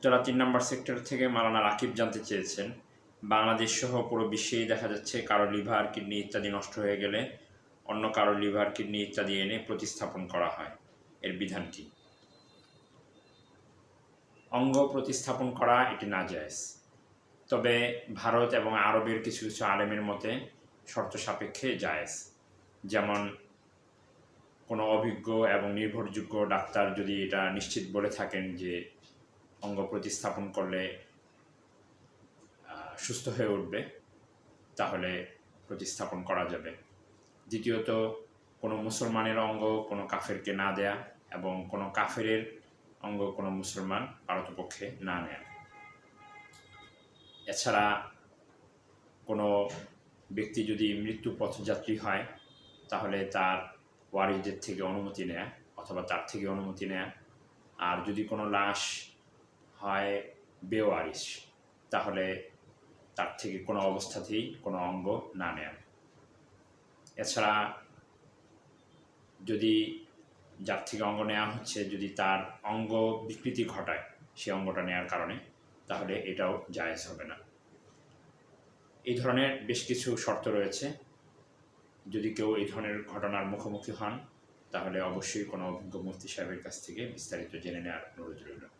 উত্তরা তিন নম্বর সেক্টর থেকে মালানা রাকিব জানতে চেয়েছেন। বাংলাদেশ সহ পুরো বিশ্বেই দেখা যাচ্ছে কারও লিভার, কিডনি ইত্যাদি নষ্ট হয়ে গেলে অন্য কারও লিভার, কিডনি ইত্যাদি এনে প্রতিস্থাপন করা হয়। এর বিধান কি? অঙ্গ প্রতিস্থাপন করা এটি না জায়েজ তবে ভারত এবং আরবের কিছু কিছু আলেমের মতে শর্ত সাপেক্ষে জায়েজ। যেমন, কোনো অভিজ্ঞ এবং নির্ভরযোগ্য ডাক্তার যদি এটা নিশ্চিত বলে থাকেন যে অঙ্গ প্রতিস্থাপন করলে সুস্থ হয়ে উঠবে, তাহলে প্রতিস্থাপন করা যাবে। দ্বিতীয়ত, কোনো মুসলমানের অঙ্গ কোনো কাফেরকে না দেয়া এবং কোনো কাফেরের অঙ্গ কোনো মুসলমান পারতপক্ষে না নেয়া। এছাড়া, কোনো ব্যক্তি যদি মৃত্যু পথযাত্রী হয়, তাহলে তার ওয়ারিসদের থেকে অনুমতি নেয়া অথবা তার থেকে অনুমতি নেয়া। আর যদি কোনো লাশ হয় বেওয়ারিশ, তাহলে তার থেকে কোনো অবস্থাতেই কোনো অঙ্গ না নেয়া এছাড়া যদি যার থেকে অঙ্গ নেওয়া হচ্ছে, যদি তার অঙ্গ বিকৃতি ঘটায় সেই অঙ্গটা নেওয়ার কারণে, তাহলে এটাও জায়েজ হবে না। এই ধরনের বেশ কিছু শর্ত রয়েছে। যদি কেউ এই ধরনের ঘটনার মুখোমুখি হন, তাহলে অবশ্যই কোনো অভিজ্ঞ মুফতি সাহেবের কাছ থেকে বিস্তারিত জেনে নেওয়ার অনুরোধ রইল।